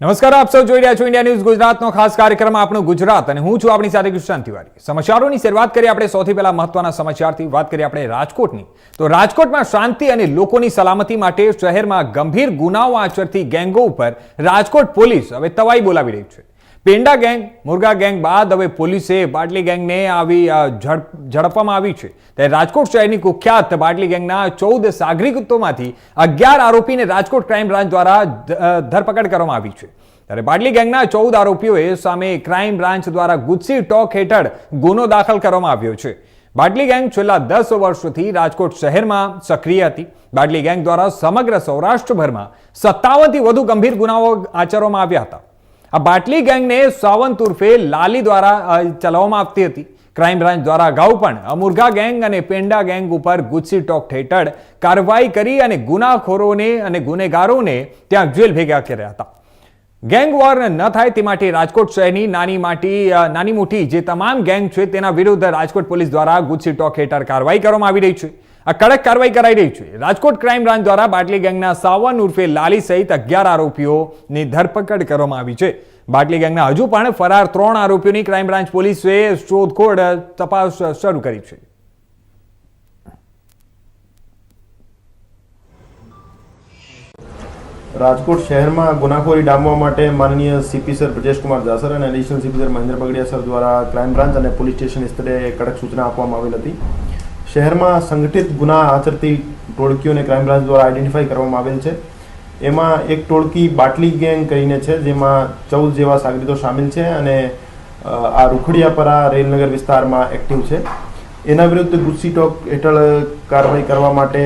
નમસ્કાર, આપ સૌ જોઈ રહ્યા છો ઇન્ડિયા ન્યૂઝ ગુજરાતનો ખાસ કાર્યક્રમ આપણું ગુજરાત અને હું છું આપણી સાથે કૃષ્ણ તિવારી. સમાચારોની શરૂઆત કરીએ આપણે સૌથી પહેલા મહત્વના સમાચારથી વાત કરીએ આપણે રાજકોટની. તો રાજકોટમાં શાંતિ અને લોકોની સલામતી માટે શહેરમાં ગંભીર ગુનાઓ આચરતી ગેંગો ઉપર રાજકોટ પોલીસ હવે તવાઈ બોલાવી રહી છે. પેંડા ગેંગ, મુરગા ગેંગ બાદ હવે પોલીસે બાટલી ગેંગને આવી ઝડપવામાં આવી છે. ત્યારે રાજકોટ શહેરની કુખ્યાત બાટલી ગેંગના ચૌદ સાગરિકોમાંથી અગિયાર આરોપીને રાજકોટ ક્રાઇમ બ્રાન્ચ દ્વારા ધરપકડ કરવામાં આવી છે. ત્યારે બાટલી ગેંગના ચૌદ આરોપીઓએ સામે ક્રાઇમ બ્રાન્ચ દ્વારા ગુજસી ટોક હેઠળ ગુનો દાખલ કરવામાં આવ્યો છે. બાટલી ગેંગ છેલ્લા દસ વર્ષથી રાજકોટ શહેરમાં સક્રિય હતી. બાટલી ગેંગ દ્વારા સમગ્ર સૌરાષ્ટ્રભરમાં સત્તાવનથી વધુ ગંભીર ગુનાઓ આચરવામાં આવ્યા હતા. આ બાટલી ગેંગને સાવંત ઉર્ફે લાલી દ્વારા ચલાવવામાં આવતી હતી. ક્રાઇમ બ્રાન્ચ દ્વારા અગાઉ પણ અમુરગા ગેંગ અને પેંડા ગેંગ ઉપર ગુજસી ટોક હેઠળ કાર્યવાહી કરી અને ગુનાખોરોને અને ગુનેગારોને ત્યાં જેલ ભેગા કર્યા હતા. ગેંગ વોર ન થાય તે માટે રાજકોટ શહેરની નાની માટી નાની મોટી જે તમામ ગેંગ છે તેના વિરુદ્ધ રાજકોટ પોલીસ દ્વારા ગુજસી ટોક હેઠળ કાર્યવાહી કરવામાં આવી રહી છે. આ કડક કાર્યવાહી કરાઈ રહી છે. રાજકોટ ક્રાઇમ બ્રાન્ચ દ્વારા બાટલી ગેંગના સાવન ઉર્ફે લાલી સહિત અગિયાર આરોપીઓની ધરપકડ કરવામાં આવી છે. બાટલી ગેંગના હજુ પણ ફરાર ત્રણ આરોપીઓની ક્રાઇમ બ્રાન્ચ પોલીસે શોધખોળ તપાસ શરૂ કરી છે. રાજકોટ શહેરમાં ગુનાખોરી ડામવા માટે માનનીય સીપી સર બ્રજેશકુમાર જાસર અને additional CP sir Mahendra Bagadia sir દ્વારા ક્રાઇમ બ્રાન્ચ અને પોલીસ સ્ટેશન સ્તરે કડક સૂચના આપવામાં આવેલ હતી. શહેરમાં સંગઠિત ગુના આચરતી ટોળકીઓને ક્રાઇમ બ્રાન્ચ દ્વારા આઈડેન્ટિફાઈ કરવામાં આવેલ છે. એમાં એક ટોળકી બાટલી ગેંગ કરીને છે, જેમાં ચૌદ જેવા સાગરીતો સામેલ છે અને આ રૂખડિયાપરા રેલનગર વિસ્તારમાં એક્ટિવ છે. એના વિરુદ્ધ ગુસ્સી ટોક હેઠળ કાર્યવાહી કરવા માટે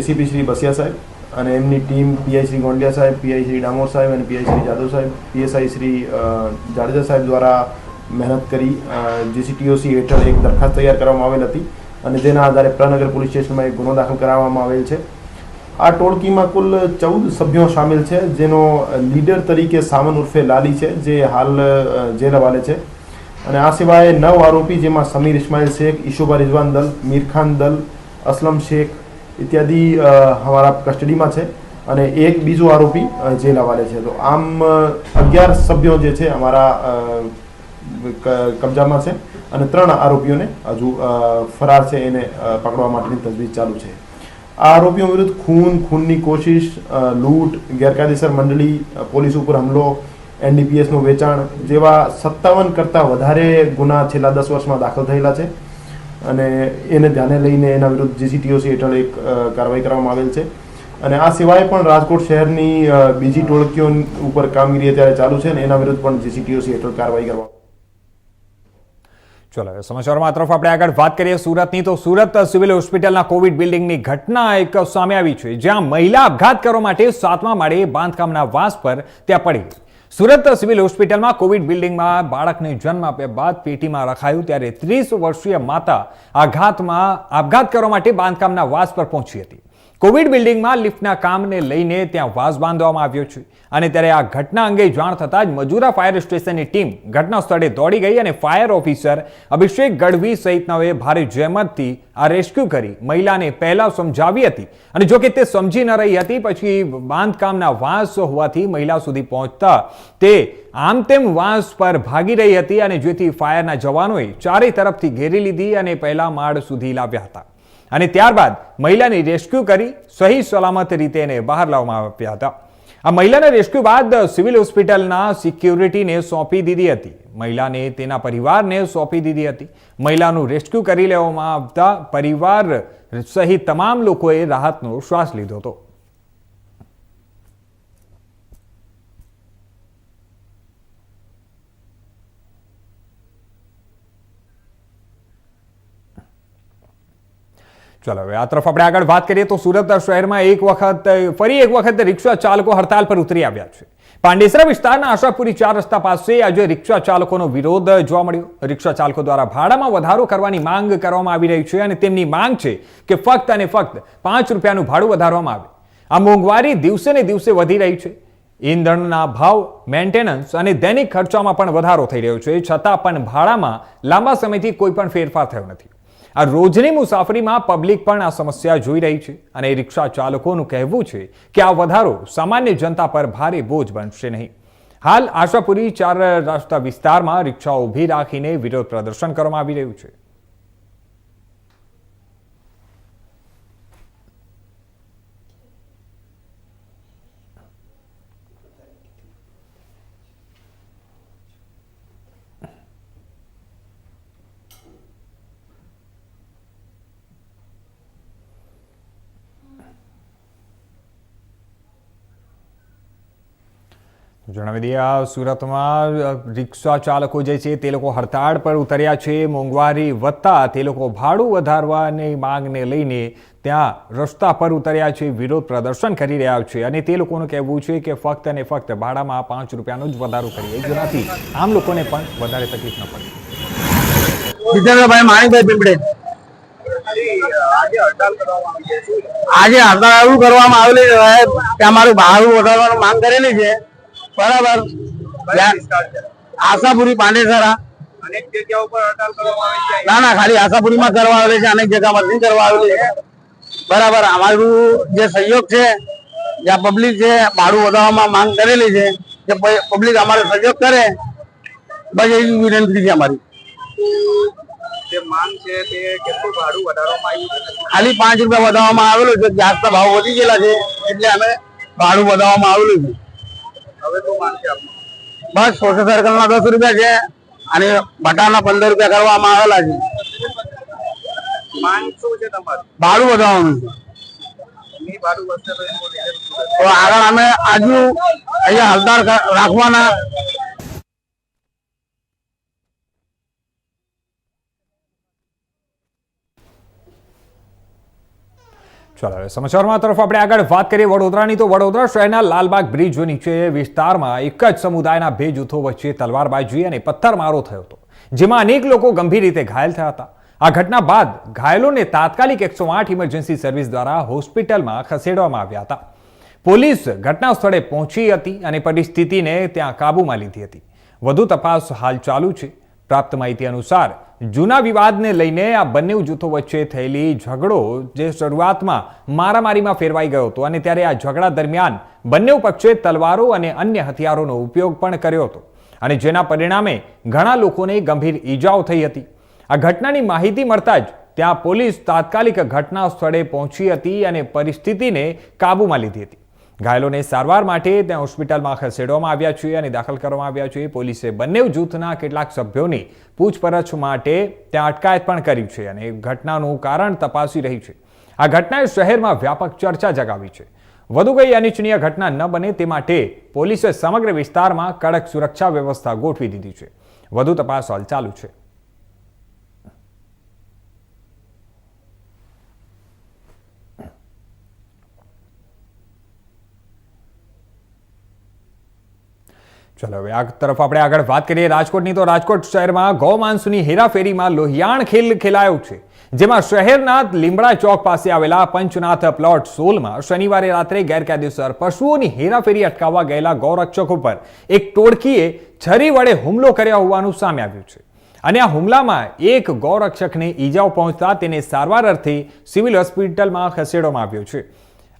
એસીપી શ્રી બસિયા સાહેબ અને એમની ટીમ પીઆઈ શ્રી ગોંડિયા સાહેબ પીઆઈ શ્રી ડામોર સાહેબ અને પીઆઈ શ્રી જાદવ સાહેબ પીએસઆઈ શ્રી જાડેજા સાહેબ દ્વારા મહેનત કરી જીસીટીઓસી હેઠળ એક દરખાસ્ત તૈયાર કરવામાં આવેલ હતી. અને જેના આધારે પ્રનગર પોલીસ સ્ટેશનમાં એક ગુનો દાખલ કરાવવામાં આવેલ છે. આ ટોળકીમાં કુલ ચૌદ સભ્યો સામેલ છે, જેનો લીડર તરીકે સામન ઉર્ફે લાલી છે, જે હાલ જેલ હવાલે છે. અને આ સિવાય નવ આરોપી, જેમાં સમીર ઇસ્માઇલ શેખ ઈશુબા રિઝવાન દલ, મીરખાન દલ, અસલમ શેખ ઇત્યાદિ અમારા કસ્ટડીમાં છે. અને એક બીજો આરોપી જેલ હવાલે છે. તો આમ અગિયાર સભ્યો જે છે, અમારા કબજામાં છે. અને ત્રણ આરોપીઓને હજુ ફરાર છે એને પકડવા માટેની તજવીજ ચાલુ છે. આ આરોપીઓ વિરુદ્ધ ખૂન, ખૂનની કોશિશ લૂંટ, ગેરકાયદેસર મંડળી પોલીસ ઉપર હુમલો, એનડીપીએસનું વેચાણ જેવા સત્તાવન કરતાં વધારે ગુના છેલ્લા દસ વર્ષમાં દાખલ થયેલા છે અને એને ધ્યાને લઈને એના વિરુદ્ધ જીસીટીઓસી હેઠળ એક કાર્યવાહી કરવામાં આવેલ છે. અને આ સિવાય પણ રાજકોટ શહેરની બીજી ટોળકીઓ ઉપર કામગીરી અત્યારે ચાલુ છે અને એના વિરુદ્ધ પણ જીસીટીઓસી હેઠળ કાર્યવાહી કરવામાં ચલો, સમાચારમાં તરફ આપણે આગળ વાત કરીએ સુરતની, તો સુરત સિવિલ હોસ્પિટલના કોવિડ બિલ્ડિંગની ઘટના એક સામે આવી છે, જ્યાં મહિલા આપઘાત કરવા માટે સાતમા માળે બાંધકામના વાસ પર ત્યાં પડી. સુરત સિવિલ હોસ્પિટલમાં કોવિડ બિલ્ડિંગમાં બાળકને જન્મ આપ્યા બાદ પેટીમાં રખાયું, ત્યારે ત્રીસ વર્ષીય માતા આઘાતમાં આપઘાત કરવા માટે બાંધકામના વાસ પર પહોંચી હતી કોવિડ બિલ્ડિંગમાં લિફ્ટના કામને લઈને ત્યાં વાસ બાંધવામાં આવ્યો છે. અને ત્યારે આ ઘટના અંગે જાણ થતાં જ મજૂરા ફાયર સ્ટેશનની ટીમ ઘટના સ્થળે દોડી ગઈ અને ફાયર ઓફિસર અભિષેક ગઢવી સહિતનાઓએ ભારે જહેમતથી આ રેસ્ક્યુ કરી મહિલાને પહેલા સમજાવી હતી. અને જો કે તે સમજી ન રહી હતી, પછી બાંધકામના વાંસ હોવાથી મહિલા સુધી પહોંચતા તે આમ તેમ વાંસ પર ભાગી રહી હતી અને જેથી ફાયરના જવાનોએ ચારે તરફથી ઘેરી લીધી અને પહેલા માળ સુધી લાવ્યા હતા. અને ત્યારબાદ મહિલાને રેસ્ક્યુ કરી સહી સલામત રીતે એને બહાર લાવવામાં આવ્યા હતા. આ મહિલાને રેસ્ક્યુ બાદ સિવિલ હોસ્પિટલના સિક્યુરિટીને સોંપી દીધી હતી. મહિલાને તેના પરિવારને સોંપી દીધી હતી. મહિલાનું રેસ્ક્યુ કરી લેવામાં આવતા પરિવાર સહિત તમામ લોકોએ રાહતનો શ્વાસ લીધો હતો. ચલો, હવે આ તરફ આપણે આગળ વાત કરીએ તો સુરત શહેરમાં એક વખત ફરી એક વખત રિક્ષા ચાલકો હડતાલ પર ઉતરી આવ્યા છે. પાંડેસરા વિસ્તારના આશાપુરી ચાર રસ્તા પાસે આજે રિક્ષા ચાલકોનો વિરોધ જોવા મળ્યો. રિક્ષા ચાલકો દ્વારા ભાડામાં વધારો કરવાની માંગ કરવામાં આવી રહી છે અને તેમની માંગ છે કે ફક્ત અને ફક્ત પાંચ રૂપિયાનું ભાડું વધારવામાં આવે. આ મોંઘવારી દિવસે ને દિવસે વધી રહી છે. ઈંધણના ભાવ, મેન્ટેનન્સ અને દૈનિક ખર્ચામાં પણ વધારો થઈ રહ્યો છે. છતાં પણ ભાડામાં લાંબા સમયથી કોઈ પણ ફેરફાર થયો નથી. આ રોજની મુસાફરીમાં પબ્લિક પણ આ સમસ્યા જોઈ રહી છે અને રિક્ષા ચાલકોનું કહેવું છે કે આ વધારો સામાન્ય જનતા પર ભારે બોજ બનશે નહીં. હાલ આશાપુરી ચાર રસ્તા વિસ્તારમાં રિક્ષા ઊભી રાખીને વિરોધ પ્રદર્શન કરવામાં આવી રહ્યું છે. જણાવી દઈએ, આ સુરતમાં રિક્ષા ચાલકો જે છે તે લોકો હડતાળ પર ઉતર્યા છે. મોંઘવારી વધતા તે લોકો ભાડું વધારવાની માંગને લઈને ત્યાં રસ્તા પર ઉતર્યા છે, વિરોધ પ્રદર્શન કરી રહ્યા છે અને તે લોકોનું કહેવું છે કે ફક્ત અને ફક્ત ભાડામાં પાંચ રૂપિયાનો જ વધારો કરીએ જેનાથી આમ લોકોને પણ વધારે તકલીફ ન પડે. જીતેન્દ્રભાઈ માણિકભાઈ પીપળે. આજે હડતાળ કરવામાં આવેલી છે કે અમારું ભાડું વધારવાનું માંગ કરેલી છે. બરાબર. આશાપુરી પાંડેસરા. અનેક જગ્યાઓ પર હડતાલ કરવામાં આવી છે. ના ના ખાલી આશાપુરીમાં કરવા આવેલી છે અનેક જગ્યામાં નથી કરવા આવેલી છે. બરાબર અમારું જે સહયોગ છે જ્યાં પબ્લિક છે ભાડું વધારવામાં માંગ કરેલી છે કે પબ્લિક અમારો સહયોગ કરે બસ એવી વિનંતી છે અમારી. જે માંગ છે તે કેટલું ભાડું વધારવામાં ખાલી પાંચ રૂપિયા વધારવામાં આવેલું છે ગેસના ભાવ વધી ગયેલા છે એટલે અમે ભાડું વધારવામાં આવેલું છે હવે શું માંગ છે આપનું બસ સોશિયલ સર્કલના દસ રૂપિયા છે અને બટાના પંદર રૂપિયા કરવામાં આવેલા છે. ભાડું વધારવાનું છે. ની આગળ અમે આજુ અહીંયા હલદાર રાખવાના ચાલો સમાચારમાં તરફ આપણે આગળ વાત કરીએ વડોદરાની. તો વડોદરા શહેરના લાલબાગ બ્રિજ નીચે વિસ્તારમાં એક જ સમુદાયના બે જૂથો વચ્ચે તલવારબાજી અને પથ્થરમારો થયો હતો, જેમાં અનેક લોકો ગંભીર રીતે ઘાયલ થયા હતા. આ ઘટના બાદ ઘાયલોને તાત્કાલિક એકસો આઠ ઇમરજન્સી સર્વિસ દ્વારા હોસ્પિટલમાં ખસેડવામાં આવ્યા હતા. પોલીસ ઘટના સ્થળે પહોંચી હતી અને પરિસ્થિતિને ત્યાં કાબૂમાં લીધી હતી. વધુ તપાસ હાલ ચાલુ છે. પ્રાપ્ત માહિતી અનુસાર, જૂના વિવાદને લઈને આ બંને જૂથો વચ્ચે થયેલી ઝઘડો જે શરૂઆતમાં મારામારીમાં ફેરવાઈ ગયો હતો અને ત્યારે આ ઝઘડા દરમિયાન બંને પક્ષે તલવારો અને અન્ય હથિયારોનો ઉપયોગ પણ કર્યો હતો અને જેના પરિણામે ઘણા લોકોને ગંભીર ઈજાઓ થઈ હતી. આ ઘટનાની માહિતી મળતા જ ત્યાં પોલીસ તાત્કાલિક ઘટના સ્થળે પહોંચી હતી અને પરિસ્થિતિને કાબૂમાં લીધી હતી. ઘાયલોને સારવાર માટે ત્યાં હોસ્પિટલમાં ખસેડવામાં આવ્યા છે અને દાખલ કરવામાં આવ્યા છે પોલીસે બંને જૂથના કેટલાક સભ્યોની પૂછપરછ માટે ત્યાં અટકાયત પણ કરી છે અને ઘટનાનું કારણ તપાસી રહી છે. આ ઘટનાએ શહેરમાં વ્યાપક ચર્ચા જગાવી છે. વધુ કઈ અનિચ્છનીય ઘટના ન બને તે માટે પોલીસે સમગ્ર વિસ્તારમાં કડક સુરક્ષા વ્યવસ્થા ગોઠવી દીધી છે. વધુ તપાસ હાલ ચાલુ છે. ચલો હવે આ તરફ આપણે આગળ વાત કરીએ રાજકોટની, તો રાજકોટ શહેરમાં ગૌમાંસની હેરાફેરીમાં લોહિયાણ ખેલ ખેલાયો છે, જેમાં શહેરના લીમડા ચોક પાસે આવેલા પંચનાથ પ્લોટ સોલમાં શનિવારે રાત્રે ગેરકાયદેસર પશુઓની હેરાફેરી અટકાવવા ગયેલા ગૌરક્ષકો પર એક ટોળકીએ છરી વડે હુમલો કર્યા હોવાનું સામે આવ્યું છે. અને આ હુમલામાં એક ગૌરક્ષકને ઈજાઓ પહોંચતા તેને સારવાર અર્થે સિવિલ હોસ્પિટલમાં ખસેડવામાં આવ્યો છે.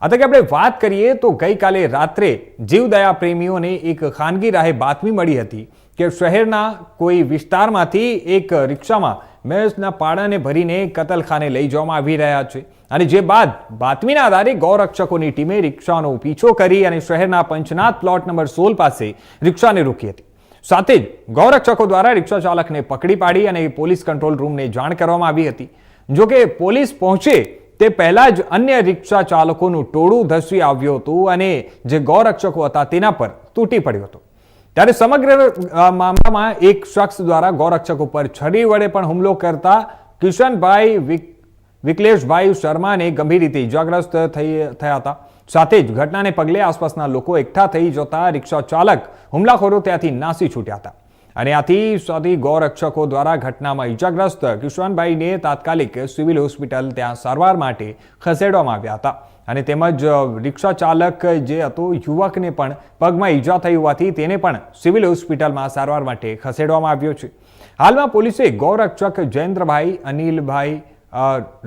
આ તકે આપણે વાત કરીએ તો ગઈકાલે રાત્રે જીવદયા પ્રેમીઓને એક ખાનગી રાહે બાતમી મળી હતી કે શહેરના કોઈ વિસ્તારમાંથી એક રિક્ષામાં મેષના પાડાને ભરીને કતલખાને લઈ જવામાં આવી રહ્યા છે. અને જે બાદ બાતમીના આધારે ગૌરક્ષકોની ટીમે રિક્ષાનો પીછો કરી અને શહેરના પંચનાથ પ્લોટ નંબર સોળ પાસે રિક્ષાને રોકી હતી. સાથે જ ગૌરક્ષકો દ્વારા રિક્ષા ચાલકને પકડી પાડી અને પોલીસ કંટ્રોલ રૂમને જાણ કરવામાં આવી હતી. જોકે પોલીસ પહોંચે તે પહેલા જ અન્ય રિક્ષા ચાલકોનું ટોળું ધસી આવ્યું હતું અને જે ગૌરક્ષકો હતા તેના પર તૂટી પડ્યો હતો. ત્યારે સમગ્ર મામલામાં એક શખ્સ દ્વારા ગૌરક્ષક ઉપર છરી વડે પણ હુમલો કરતા કિશનભાઈ વિક- વિકલેશભાઈ શર્માને ગંભીર રીતે ઇજાગ્રસ્ત થઈ, થયા હતા. સાથે જ ઘટનાને પગલે આસપાસના લોકો એકઠા થઈ જતા રિક્ષા ચાલક હુમલાખોરો ત્યાંથી નાસી છૂટ્યા હતા. અને આથી સાથી ગૌરક્ષકો દ્વારા ઘટનામાં ઇજાગ્રસ્ત કિશોરભાઈને તાત્કાલિક સિવિલ હોસ્પિટલ ત્યાં સારવાર માટે ખસેડવામાં આવ્યા હતા. અને તેમજ રિક્ષા ચાલક જે હતો, યુવકને પણ પગમાં ઈજા થઈ હોવાથી તેને પણ સિવિલ હોસ્પિટલમાં સારવાર માટે ખસેડવામાં આવ્યો છે. હાલમાં પોલીસે ગૌરક્ષક જયેન્દ્રભાઈ, અનિલભાઈ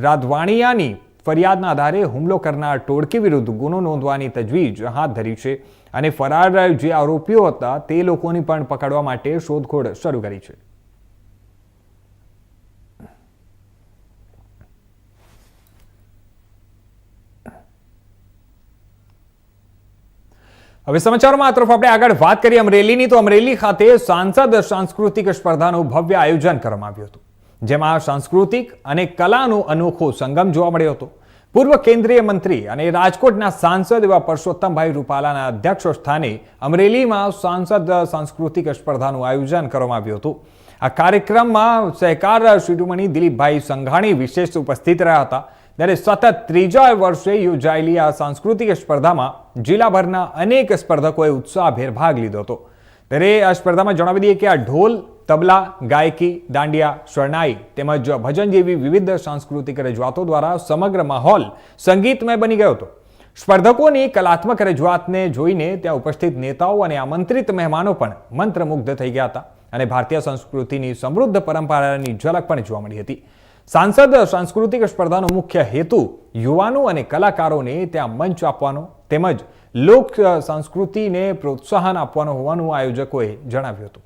રાધવાણિયાની ફરિયાદના આધારે હુમલો કરનાર ટોળકી વિરુદ્ધ ગુનો નોંધવાની તજવીજ હાથ ધરી છે. અને ફરાર જે આરોપીઓ હતા, તે લોકોને પણ પકડવા માટે શોધખોળ શરૂ કરી છે. હવે સમાચારોમાં આ તરફ આપણે આગળ વાત કરીએ અમરેલીની. તો અમરેલી ખાતે સાંસદ સાંસ્કૃતિક સ્પર્ધાનું ભવ્ય આયોજન કરવામાં આવ્યું હતું, જેમાં સાંસ્કૃતિક અને કલાનો અનોખો સંગમ જોવા મળ્યો હતો. પૂર્વ કેન્દ્રીય મંત્રી અને રાજકોટના સાંસદ એવા પરસોત્તમભાઈ રૂપાલાના અધ્યક્ષ સ્થાને અમરેલીમાં સાંસદ સાંસ્કૃતિક સ્પર્ધાનું આયોજન કરવામાં આવ્યું હતું. આ કાર્યક્રમમાં સહકાર શિરોમણી દિલીપભાઈ સંઘાણી વિશેષ ઉપસ્થિત રહ્યા હતા. ત્યારે સતત ત્રીજા વર્ષે યોજાયેલી આ સાંસ્કૃતિક સ્પર્ધામાં જિલ્લાભરના અનેક સ્પર્ધકોએ ઉત્સાહભેર ભાગ લીધો હતો. ત્યારે આ સ્પર્ધામાં જણાવી દઈએ કે આ ઢોલ, તબલા, ગાયકી, દાંડિયા શરણાઈ તેમજ ભજન જેવી વિવિધ સાંસ્કૃતિક રજૂઆતો દ્વારા સમગ્ર માહોલ સંગીતમય બની ગયો હતો. સ્પર્ધકોની કલાત્મક રજૂઆતને જોઈને ત્યાં ઉપસ્થિત નેતાઓ અને આમંત્રિત મહેમાનો પણ મંત્રમુગ્ધ થઈ ગયા હતા અને ભારતીય સંસ્કૃતિની સમૃદ્ધ પરંપરાની ઝલક પણ જોવા મળી હતી. સાંસદ સાંસ્કૃતિક સ્પર્ધાનો મુખ્ય હેતુ યુવાનો અને કલાકારોને ત્યાં મંચ આપવાનો તેમજ લોક સંસ્કૃતિને પ્રોત્સાહન આપવાનો હોવાનું આયોજકોએ જણાવ્યું હતું.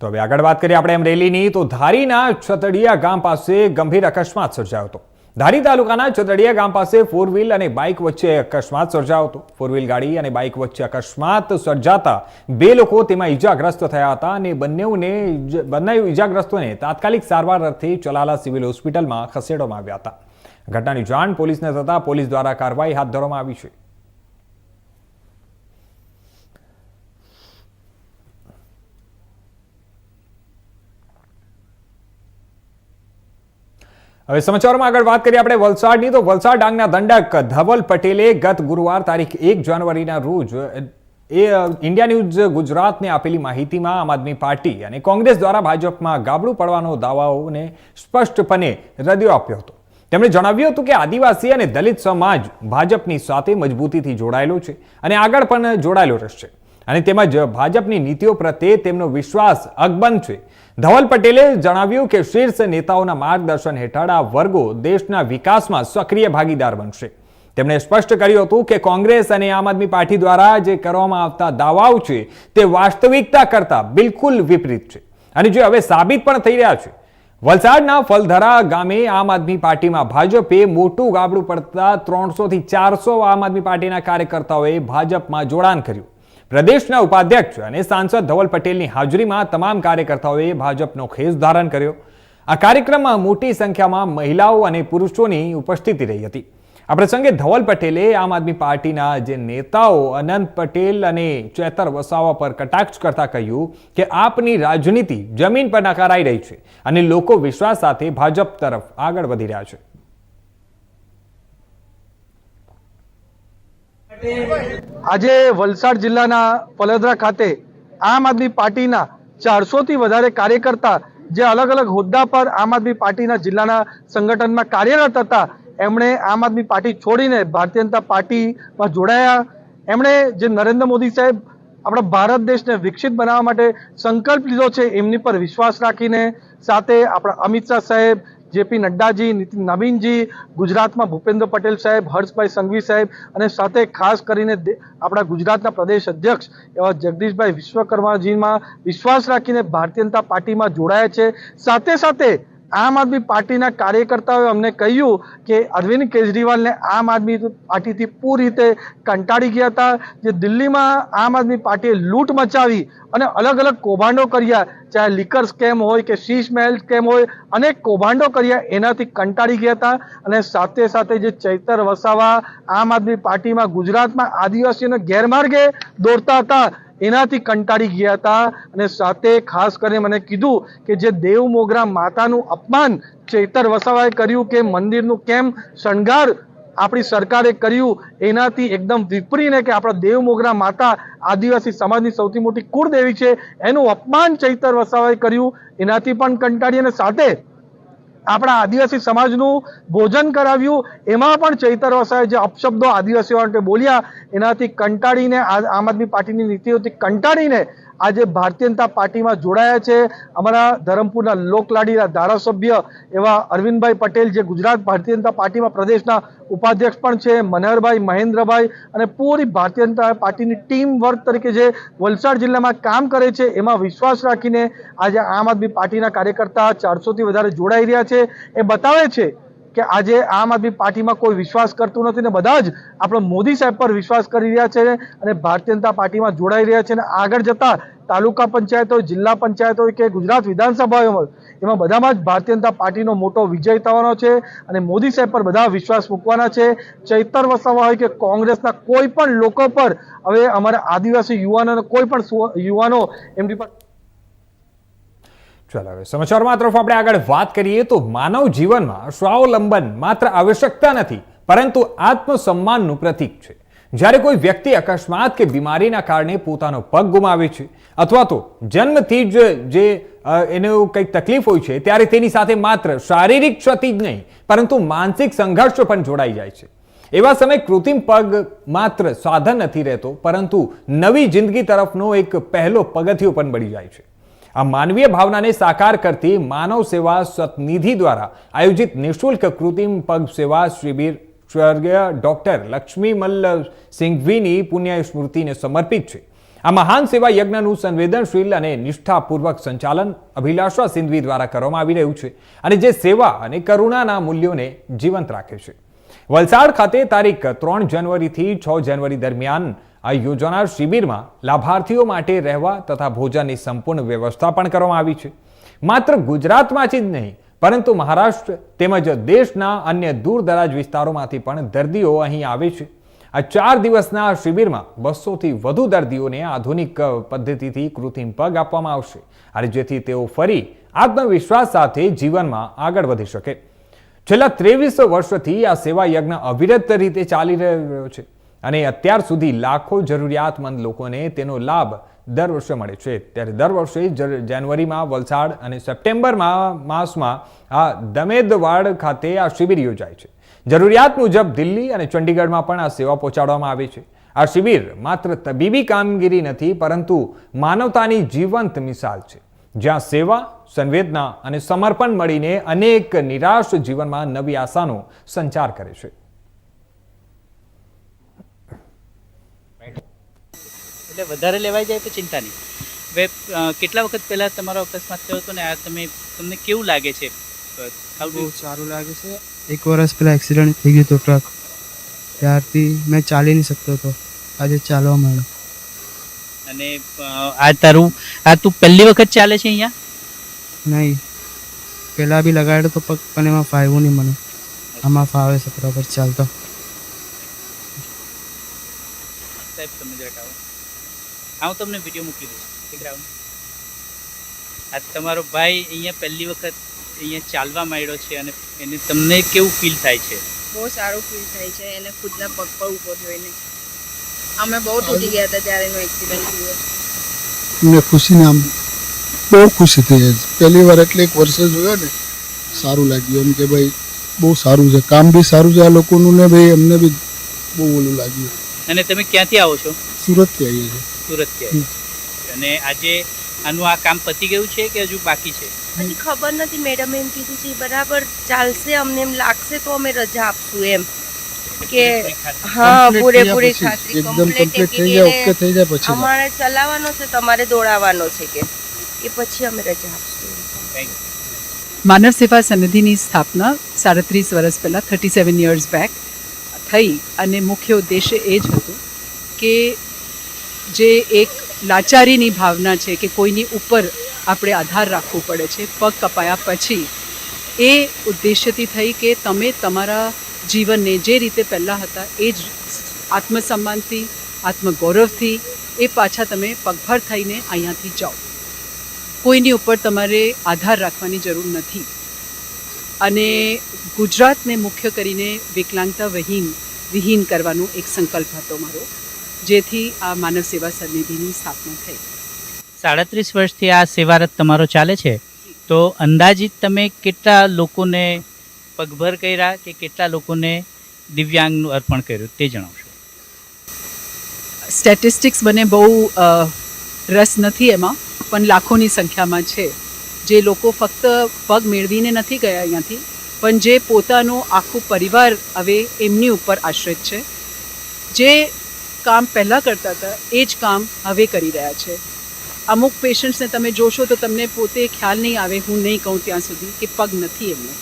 તો હવે આગળ વાત કરીએ આપણે એમ રેલીની તો ધારીના છતડિયા ગામ પાસે ગંભીર અકસ્માત સર્જાયો હતો. ધારી તાલુકાના છતડિયા ગામ પાસે ફોર વ્હીલ અને બાઇક વચ્ચે અકસ્માત સર્જાયો હતો. ફોર વ્હીલ ગાડી અને બાઇક વચ્ચે અકસ્માત સર્જાતા બે લોકો તેમાં ઈજાગ્રસ્ત થયા હતા અને બંનેઓને બંને ઈજાગ્રસ્તોને તાત્કાલિક સારવાર અર્થે ચલાલા સિવિલ હોસ્પિટલમાં ખસેડવામાં આવ્યા હતા. ઘટનાની જાણ પોલીસને થતાં પોલીસ દ્વારા કાર્યવાહી હાથ ધરવામાં આવી છે. હવે સમાચારોમાં આગળ વાત કરીએ આપણે વલસાડની. તો વલસાડ ડાંગના દંડક ધવલ પટેલે ગત ગુરુવાર તારીખ એક જાન્યુઆરીના રોજ એ ઇન્ડિયા ન્યૂઝ ગુજરાતને આપેલી માહિતીમાં આમ આદમી પાર્ટી અને કોંગ્રેસ દ્વારા ભાજપમાં ગાબડું પડવાનો દાવાઓને સ્પષ્ટપણે રદિયો આપ્યો હતો. તેમણે જણાવ્યું હતું કે આદિવાસી અને દલિત સમાજ ભાજપની સાથે મજબૂતીથી જોડાયેલો છે અને આગળ પણ જોડાયેલો રહેશે. અને તેમજ ભાજપની નીતિઓ પ્રત્યે તેમનો વિશ્વાસ અકબંધ છે. ધવલ પટેલે જણાવ્યું કે શીર્ષ નેતાઓના માર્ગદર્શન હેઠળ આ વર્ગો દેશના વિકાસમાં સક્રિય ભાગીદાર બનશે. તેમણે સ્પષ્ટ કર્યું હતું કે કોંગ્રેસ અને આમ આદમી પાર્ટી દ્વારા જે કરવામાં આવતા દાવાઓ છે તે વાસ્તવિકતા કરતા બિલકુલ વિપરીત છે. અને જે હવે સાબિત પણ થઈ રહ્યા છે. વલસાડના ફલધરા ગામે આમ આદમી પાર્ટીમાં ભાજપે મોટું ગાબડું પડતા ત્રણસો થી ચારસો આમ આદમી પાર્ટીના કાર્યકર્તાઓએ ભાજપમાં જોડાણ કર્યું. પ્રદેશના ઉપાધ્યક્ષ અને સાંસદ ધવલ પટેલની હાજરીમાં તમામ કાર્યકર્તાઓએ ભાજપનો ખેસ ધારણ કર્યો. આ કાર્યક્રમમાં મોટી સંખ્યામાં મહિલાઓ અને પુરુષોની ઉપસ્થિતિ રહી હતી. આ પ્રસંગે ધવલ પટેલે આમ આદમી પાર્ટીના જે નેતાઓ અનંત પટેલ અને ચેતર વસાવા પર કટાક્ષ કરતા કહ્યું કે આપની રાજનીતિ જમીન પર નકારાઈ રહી છે અને લોકો વિશ્વાસ સાથે ભાજપ તરફ આગળ વધી રહ્યા છે. આજે વલસાડ જિલ્લાના પલદરા ખાતે આમ આદમી પાર્ટીના ચારસો થી વધારે કાર્યકર્તા જે અલગ અલગ હોદ્દા પર આમ આદમી પાર્ટીના જિલ્લાના સંગઠનમાં કાર્યરત હતા, એમણે આમ આદમી પાર્ટી છોડીને ભારતીય જનતા પાર્ટીમાં જોડાયા. એમણે જે નરેન્દ્ર મોદી સાહેબ આપણા ભારત દેશને વિકસિત બનાવવા માટે સંકલ્પ લીધો છે, એમની પર વિશ્વાસ રાખીને. સાથે આપણા અમિત શાહ સાહેબ જેપી નડ્ડાજી, નીતિન નવીનજી, ગુજરાતમાં ભૂપેન્દ્ર પટેલ સાહેબ, હર્ષભાઈ સંઘવી સાહેબ અને સાથે ખાસ કરીને આપણા ગુજરાતના પ્રદેશ અધ્યક્ષ એવા જગદીશભાઈ વિશ્વકર્માજીમાં વિશ્વાસ રાખીને ભારતીય જનતા પાર્ટીમાં જોડાયા છે. સાથે સાથે આમ આદમી પાર્ટીના કાર્યકર્તાઓએ અમને કહ્યું કે અરવિંદ કેજરીવાલને આમ આદમી પાર્ટીથી પૂરી રીતે કંટાળી ગયા હતા, જે દિલ્હીમાં આમ આદમી પાર્ટીએ લૂંટ મચાવી અને અલગ અલગ કૌભાંડો કર્યા, ચાહે લિકર સ્કેમ હોય કે શીશ મહેલ સ્કેમ હોય, અનેક કૌભાંડો કર્યા, એનાથી કંટાળી ગયા હતા. અને સાથે સાથે જે ચૈતર વસાવા આમ આદમી પાર્ટીમાં ગુજરાતમાં આદિવાસીઓને ગેરમાર્ગે દોરતા હતા એનાથી કંટાળી ગયા હતા અને સાથે ખાસ કરીને મને કીધું કે જે દેવ મોગરા માતાનું અપમાન ચૈતર વસાવાએ કર્યું કે મંદિરનું કેમ શણગાર આપણી સરકારે કર્યું, એનાથી એકદમ વિપરીને કે આપણા દેવ મોગરા માતા આદિવાસી સમાજની સૌથી મોટી કુળદેવી છે, એનું અપમાન ચૈતર વસાવાએ કર્યું, એનાથી પણ કંટાળી અને સાથે આપણા આદિવાસી સમાજનું ભોજન કરાવ્યું. એમાં પણ ચૈતર વસાએ જે અપશબ્દો આદિવાસીઓ માટે બોલ્યા, એનાથી કંટાળીને આમ આદમી પાર્ટીની નીતિઓથી કંટાળીને આજે ભારતીય જનતા પાર્ટીમાં જોડાયા છે. અમારા ધરમપુરના લોકલાડીના ધારાસભ્ય એવા અરવિંદભાઈ પટેલ જે ગુજરાત ભારતીય જનતા પાર્ટીમાં પ્રદેશના ઉપાધ્યક્ષ પણ છે, મનહરભાઈ, મહેન્દ્રભાઈ અને પૂરી ભારતીય જનતા પાર્ટીની ટીમ વર્ક તરીકે જે વલસાડ જિલ્લામાં કામ કરે છે, એમાં વિશ્વાસ રાખીને આજે આમ આદમી પાર્ટીના કાર્યકર્તા ચારસોથી વધારે જોડાઈ રહ્યા છે. એ બતાવે છે કે આજે આમ આદમી પાર્ટીમાં કોઈ વિશ્વાસ કરતું નથી ને બધા જ આપણે મોદી સાહેબ પર વિશ્વાસ કરી રહ્યા છે અને ભારતીય જનતા પાર્ટીમાં જોડાઈ રહ્યા છે અને આગળ જતા તાલુકા પંચાયત હોય જિલ્લા પંચાયત હોય કે ગુજરાત વિધાનસભા હોય એમાં બધામાં જ ભારતીય જનતા પાર્ટીનો મોટો વિજય થવાનો છે અને મોદી સાહેબ પર બધા વિશ્વાસ મૂકવાના છે. ચૈતર વસાવા હોય કે કોંગ્રેસના કોઈ પણ લોકો પર, હવે અમારા આદિવાસી યુવાનોને કોઈ પણ યુવાનો એમની પર ચાલો હવે સમાચારમાં તરફ આપણે આગળ વાત કરીએ તો માનવ જીવનમાં સ્વાવલંબન માત્ર આવશ્યકતા નથી, પરંતુ આત્મસન્માનનું પ્રતીક છે. જ્યારે કોઈ વ્યક્તિ અકસ્માત કે બીમારીના કારણે પોતાનો પગ ગુમાવે છે, અથવા તો જન્મથી જ જે એને કંઈક તકલીફ હોય છે, ત્યારે તેની સાથે માત્ર શારીરિક ક્ષતિ જ નહીં, પરંતુ માનસિક સંઘર્ષ પણ જોડાઈ જાય છે. એવા સમયે કૃત્રિમ પગ માત્ર સાધન નથી રહેતો, પરંતુ નવી જિંદગી તરફનો એક પહેલો પગથિયો પણ બની જાય છે. આ માનવીય ભાવનાને સાકાર કરતી માનવ સેવા સતનિધિ દ્વારા આયોજિત નિઃશુલ્ક કૃત્રિમ પગ સેવા શિબિર સ્વર્ગીય ડોક્ટર લક્ષ્મી મલ્લ સિંઘવીની પુણ્ય સ્મૃતિને સમર્પિત છે. આ મહાન સેવા યજ્ઞનું સંવેદનશીલ અને નિષ્ઠાપૂર્વક સંચાલન અભિલાષા સિંધવી દ્વારા કરવામાં આવી રહ્યું છે અને જે સેવા અને કરુણાના મૂલ્યોને જીવંત રાખે છે. વલસાડ ખાતે તારીખ ત્રણ જાન્યુઆરીથી છ જાન્યુઆરી દરમિયાન આ યોજાનાર શિબિરમાં લાભાર્થીઓ માટે રહેવા તથા ભોજનની સંપૂર્ણ વ્યવસ્થા પણ કરવામાં આવી છે. માત્ર ગુજરાતમાંથી જ નહીં, પરંતુ મહારાષ્ટ્ર તેમજ દેશના અન્ય દૂર દરાજ વિસ્તારોમાંથી પણ દર્દીઓ અહીં આવે છે. આ ચાર દિવસના શિબિરમાં બસોથી વધુ દર્દીઓને આધુનિક પદ્ધતિથી કૃત્રિમ પગ આપવામાં આવશે. અને જેથી તેઓ ફરી આત્મવિશ્વાસ સાથે જીવનમાં આગળ વધી શકે. છેલ્લા ત્રેવીસ વર્ષથી આ સેવા યજ્ઞ અવિરત રીતે ચાલી રહ્યો છે. અને અત્યાર સુધી લાખો જરૂરિયાતમંદ લોકોને તેનો લાભ દર વર્ષે મળે છે. ત્યારે દર વર્ષે જાન્યુઆરીમાં, વલસાડ અને સપ્ટેમ્બરમાં માસમાં આ દમેદવાડ ખાતે આ શિબિર યોજાય છે. જરૂરિયાત મુજબ દિલ્હી અને ચંડીગઢમાં પણ આ સેવા પહોંચાડવામાં આવે છે. આ શિબિર માત્ર તબીબી કામગીરી નથી, પરંતુ માનવતાની જીવંત મિસાલ છે. જ્યાં સેવા, સંવેદના અને સમર્પણ મળીને અનેક નિરાશ જીવનમાં નવી આશાનો સંચાર કરે છે. એટલે વધારે લેવાઈ જાય તો ચિંતા નહીં. હવે કેટલા વખત પહેલા તમારો અકસ્માત થયો હતો ને આ તમે તમને કેવું લાગે છે? બહુ સારું લાગે છે. એક વર્ષ પહેલાં એક્સિડન્ટ થઈ ગયો હતો ટ્રક. ત્યારથી મેં ચાલી નહીં શકતો હતો. આજે ચાલવા માંડ્યો. અને આ તારું આ તું પહેલી વખત ચાલે છે અહીંયા? નહીં. પહેલાં બી લગાડ્યો તો પગ પણ એમાં ફાવ્યું નહીં મને. આમાં ફાવે છે બરાબર ચાલતો. સાહેબ તમે જરાક આવો. હા હું તમને વીડિયો મૂકી દઈશ દીકરાઓને આ તમારો ભાઈ અહીંયા પહેલી વખત અહીંયા ચાલવા માંડ્યો છે અને એને તમને કેવું ફીલ થાય છે? બહુ સારું ફીલ થાય છે. એને ખુદના પગ પર ઊભો જોઈને. અમે બહુ તૂટી ગયા હતા ત્યારે એનો એક્સિડન્ટ થયો. અમને ખુશીને આમ બહુ ખુશી થઈ જાય પહેલી વાર એટલે એક વર્ષે જોયો ને સારું લાગ્યું. એમ કે ભાઈ બહુ સારું છે. કામ બી સારું છે આ લોકોનું ને ભાઈ અમને બી બહુ ઓલું લાગ્યું. અને તમે ક્યાંથી આવો છો? સુરતથી આવીએ છીએ. સુરતથી આવો અને આજે આનું આ કામ પતી ગયું છે કે હજુ બાકી છે? હજી ખબર નથી મેડમ એમ કીધું છે બરાબર ચાલશે અમને એમ લાગશે તો અમે રજા આપશું એમ. કે હા પૂરેપૂરી ખાતરી. એકદમ કમ્પ્લીટ થઈ જાય ઓકે થઈ જાય પછી અમારે ચલાવવાનો છે તમારે દોડાવવાનો છે કે. એ પછી અમે રજા આપશું. માનવ સેવા સમિતિની સ્થાપના સાડત્રીસ વર્ષ પહેલાં થર્ટી સેવન યર્સ બેક થઈ. અને મુખ્ય ઉદ્દેશ્ય એ જ હતું કે જે એક લાચારીની ભાવના છે કે કોઈની ઉપર આપણે આધાર રાખવું પડે છે, પગ કપાયા પછી. એ ઉદ્દેશ્યથી થઈ કે તમે તમારા જીવનને જે રીતે પહેલાં હતા, એ જ આત્મસન્માનથી, આત્મગૌરવથી, એ પાછા તમે પગભર થઈને અહીંયાથી જાઓ. કોઈની ઉપર તમારે આધાર રાખવાની જરૂર નથી. અને ગુજરાતને મુખ્ય કરીને વિકલાંગતા વહીન, વિહીન કરવાનો એક સંકલ્પ હતો મારો. જેથી આ માનવ સેવા સમિતિની સ્થાપના થઈ. સાડત્રીસ વર્ષથી આ સેવારત તમારો ચાલે છે? તો અંદાજિત તમે કેટલા લોકોને પગભર કર્યા કે કેટલા લોકોને દિવ્યાંગનું અર્પણ કર્યું તે જણાવશો. સ્ટેટિસ્ટિક્સ મને બહુ રસ નથી એમાં પણ લાખોની સંખ્યામાં છે. જે લોકો ફક્ત પગ મેળવીને નથી ગયા અહીંયાથી પણ જે પોતાનું આખું પરિવાર હવે એમની ઉપર આશ્રિત છે. જે કામ પહેલાં કરતા હતા એ જ કામ હવે કરી રહ્યા છે. અમુક પેશન્ટ્સને તમે જોશો તો તમને પોતે ખ્યાલ નહીં આવે હું નહીં કહું ત્યાં સુધી કે પગ નથી એમને.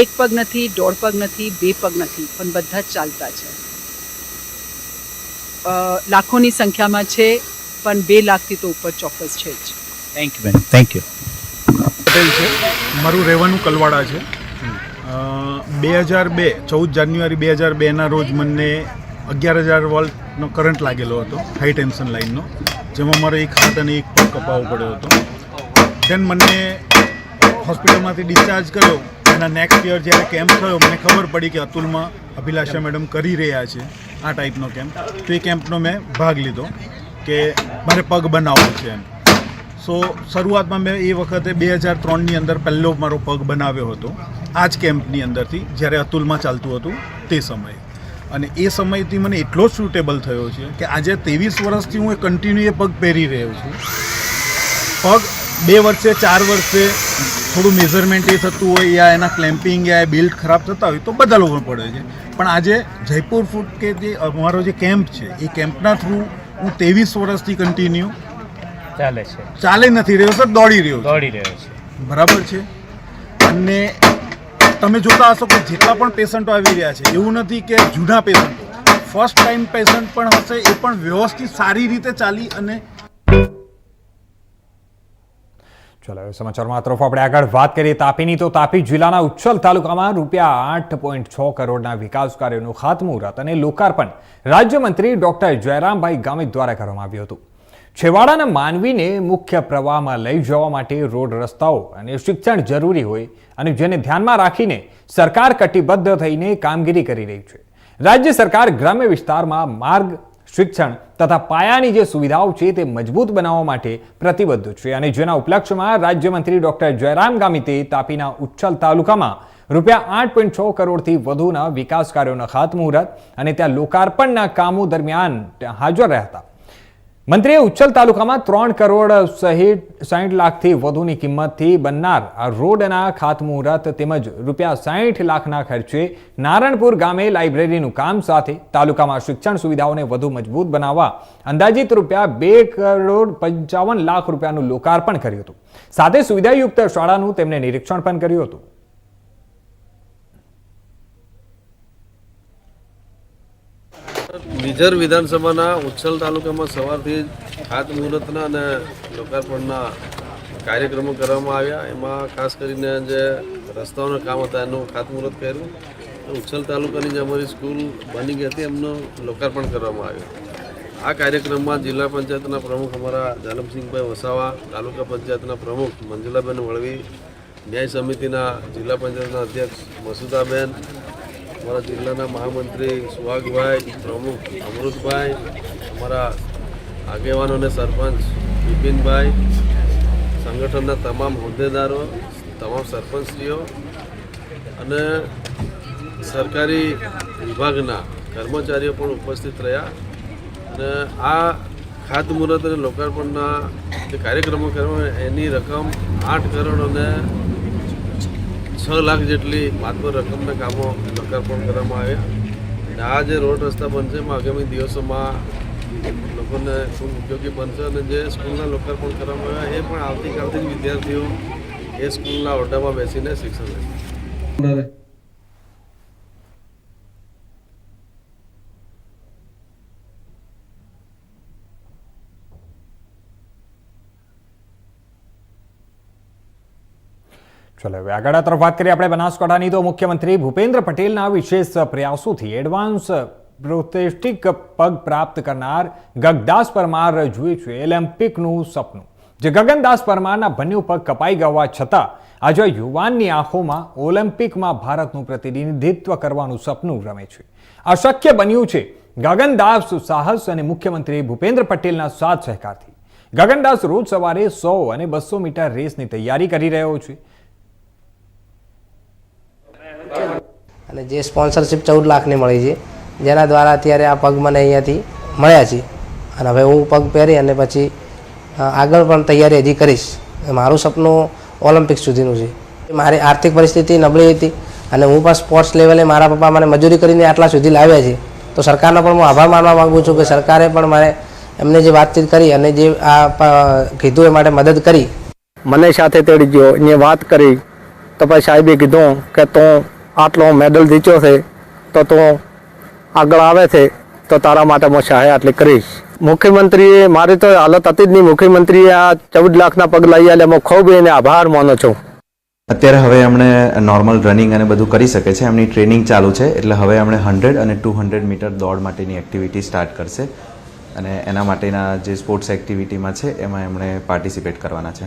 એક પગ નથી દોઢ પગ નથી બે પગ નથી પણ બધા ચાલતા છે. લાખોની સંખ્યામાં છે પણ બે લાખથી તો ઉપર ચોક્કસ છે જ. થેન્ક યુ બેન થેન્ક યુ પટેલ છે. મારું રહેવાનું કલવાડા છે. બે હજાર બે ચૌદ જાન્યુઆરી બે હજાર બેના રોજ મને અગિયાર હજાર વોલ્ટનો કરંટ લાગેલો હતો હાઈ ટેન્શન લાઇનનો જેમાં મારો એક હાથ અને એક પગ કપાવવો પડ્યો હતો. દેન મને હોસ્પિટલમાંથી ડિસ્ચાર્જ કર્યો. એના નેક્સ્ટ યર જ્યારે કેમ્પ થયો, મને ખબર પડી કે અતુલમાં અભિલાષા મેડમ કરી રહ્યા છે આ ટાઈપનો કેમ્પ તો એ કેમ્પનો મેં ભાગ લીધો કે મારે પગ બનાવવો છે એમ. સો શરૂઆતમાં મેં એ વખતે બે હજાર ત્રણની અંદર પહેલો મારો પગ બનાવ્યો હતો આ જ કેમ્પની અંદરથી, જ્યારે અતુલમાં ચાલતું હતું તે સમયે. અને એ સમયથી મને એટલો જ સુટેબલ થયો છે કે આજે ત્રેવીસ વર્ષથી હું એ કન્ટિન્યુ એ પગ પહેરી રહ્યો છું. પગ બે વર્ષે ચાર વર્ષે થોડું મેઝરમેન્ટ એ થતું હોય યા એના ક્લેમ્પિંગ યા બિલ્ડ ખરાબ થતા હોય તો બદલવું પડે છે. પણ આજે જયપુર ફૂડ કે જે અમારો જે કેમ્પ છે એ કેમ્પના થ્રુ હું ત્રેવીસ વર્ષથી કન્ટિન્યુ ચાલે છે. ચાલે નથી રહ્યો સર દોડી રહ્યો દોડી રહ્યો છે. બરાબર છે? અને તમે જોતા હશો કે જેટલા પણ પેશન્ટો આવી રહ્યા છે, એવું નથી કે જૂના પેશન્ટો ફર્સ્ટ ટાઈમ પેશન્ટ પણ હશે, એ પણ વ્યવસ્થિત સારી રીતે ચાલી અને ચલો સમાચારમાં તરફ આપણે આગળ વાત કરીએ તાપીની. તો તાપી જિલ્લાના ઉચ્છલ તાલુકામાં રૂપિયા આઠ પોઈન્ટ છ કરોડના વિકાસ કાર્યોનું ખાતમુહૂર્ત અને લોકાર્પણ રાજ્યમંત્રી ડોક્ટર જયરામભાઈ ગામિત દ્વારા કરવામાં આવ્યું હતું. છેવાડાના માનવીને મુખ્ય પ્રવાહમાં લઈ જવા માટે રોડ રસ્તાઓ અને શિક્ષણ જરૂરી હોય અને જેને ધ્યાનમાં રાખીને સરકાર કટિબદ્ધ થઈને કામગીરી કરી રહી છે. રાજ્ય સરકાર ગ્રામ્ય વિસ્તારમાં માર્ગ, શિક્ષણ તથા પાયાની જે સુવિધાઓ છે તે મજબૂત બનાવવા માટે પ્રતિબદ્ધ છે અને જેના ઉપલક્ષ્યમાં રાજ્યમંત્રી ડોક્ટર જયરામ ગામિતે તાપીના ઉચ્છલ તાલુકામાં રૂપિયા આઠ પોઈન્ટ છ કરોડથી વધુના વિકાસ કાર્યોના ખાતમુહૂર્ત અને ત્યાં લોકાર્પણના કામો દરમિયાન હાજર રહ્યા હતા. મંત્રીએ ઉચ્છલ તાલુકામાં ત્રણ કરોડ સહિત સાઠ લાખથી વધુની કિંમતથી બનનાર આ રોડના ખાતમુહૂર્ત તેમજ રૂપિયા સાઠ લાખના ખર્ચે નારણપુર ગામે લાઇબ્રેરીનું કામ સાથે તાલુકામાં શિક્ષણ સુવિધાઓને વધુ મજબૂત બનાવવા અંદાજિત રૂપિયા બે કરોડ પંચાવન લાખ રૂપિયાનું લોકાર્પણ કર્યું હતું. સાથે સુવિધાયુક્ત શાળાનું તેમણે નિરીક્ષણ પણ કર્યું હતું. નિઝર વિધાનસભાના ઉચ્છલ તાલુકામાં સવારથી જ ખાતમુહૂર્તના અને લોકાર્પણના કાર્યક્રમો કરવામાં આવ્યા. એમાં ખાસ કરીને જે રસ્તાઓના કામ હતા, એનું ખાતમુહૂર્ત કર્યું. ઉચ્છલ તાલુકાની જે અમારી સ્કૂલ બની ગઈ હતી, એમનું લોકાર્પણ કરવામાં આવ્યું. આ કાર્યક્રમમાં જિલ્લા પંચાયતના પ્રમુખ અમારા જાલમસિંહભાઈ વસાવા, તાલુકા પંચાયતના પ્રમુખ મંજુલાબેન વળવી, ન્યાય સમિતિના જિલ્લા પંચાયતના અધ્યક્ષ મસુદાબેન અમારા જિલ્લાના મહામંત્રી સુહાગભાઈ, પ્રમુખ અમૃતભાઈ, અમારા આગેવાનો અને સરપંચ બિપિનભાઈ સંગઠનના તમામ હોદ્દેદારો, તમામ સરપંચશ્રીઓ અને સરકારી વિભાગના કર્મચારીઓ પણ ઉપસ્થિત રહ્યા. અને આ ખાતમુહૂર્ત અને લોકાર્પણના જે કાર્યક્રમો કરવા એની રકમ આઠ કરોડ અને છ લાખ જેટલી માત્ર રકમના કામો લોકાર્પણ કરવામાં આવ્યા. અને આ જે રોડ રસ્તા બનશે એમાં આગામી દિવસોમાં લોકોને ખૂબ ઉપયોગી બનશે અને જે સ્કૂલના લોકાર્પણ કરવામાં આવ્યા એ પણ આવતીકાલથી જ વિદ્યાર્થીઓ એ સ્કૂલના ઓરડામાં બેસીને શિક્ષણ લેશે. ચલો હવે આગળ તરફ વાત કરીએ આપણે બનાસકાંઠાની. તો મુખ્યમંત્રી ભૂપેન્દ્ર પટેલના વિશેષ પ્રયાસોથી એડવાન્સ પ્રોથેસ્ટિક પગ પ્રાપ્ત કરનાર ગગદાસ પરમાર જુએ છે ઓલિમ્પિકનું સપનું. જે ગગનદાસ પરમારના બંને પગ કપાઈ ગયા છતાં આજે યુવાનની આંખોમાં ઓલિમ્પિકમાં ભારતનું પ્રતિનિધિત્વ કરવાનું સપનું રમે છે. અશક્ય બન્યું છે ગગનદાસ સાહસ અને મુખ્યમંત્રી ભૂપેન્દ્ર પટેલના સાથ સહકારથી. ગગનદાસ રોજ સવારે સો અને બસો મીટર રેસની તૈયારી કરી રહ્યો છે. અને જે સ્પોન્સરશિપ ચૌદ લાખની મળી છે, જેના દ્વારા અત્યારે આ પગ મને અહીંયાથી મળ્યા છે. અને હવે હું પગ પહેરી અને પછી આગળ પણ તૈયારી હજી કરીશ. મારું સપનું ઓલિમ્પિક સુધીનું છે. મારી આર્થિક પરિસ્થિતિ નબળી હતી અને હું પણ સ્પોર્ટ્સ લેવલે મારા પપ્પા મને મજૂરી કરીને આટલા સુધી લાવ્યા છે. તો સરકારનો પણ હું આભાર માનવા માગું છું કે સરકારે પણ મારે એમને જે વાતચીત કરી અને જે આ કીધું એ માટે મદદ કરી. મને સાથે તેડી ગયો. એને વાત કરી. તો પછી સાહેબે કીધું કે તું આટલો મેડલ જીત્યો છે તો તું આગળ આવે છે તો તારા માટે હું સહાય આટલી કરીશ. મુખ્યમંત્રીએ મારી તો હાલત હતી જ નહીં. મુખ્યમંત્રીએ આ ચૌદ લાખના પગલાં લઈ એટલે હું ખૂબ એને આભાર માનું છું. અત્યારે હવે એમણે નોર્મલ રનિંગ અને બધું કરી શકે છે. એમની ટ્રેનિંગ ચાલુ છે. એટલે હવે એમણે હંડ્રેડ અને ટુ હંડ્રેડ મીટર દોડ માટેની એક્ટિવિટી સ્ટાર્ટ કરશે. અને એના માટેના જે સ્પોર્ટ્સ એક્ટિવિટીમાં છે એમાં એમણે પાર્ટિસિપેટ કરવાના છે.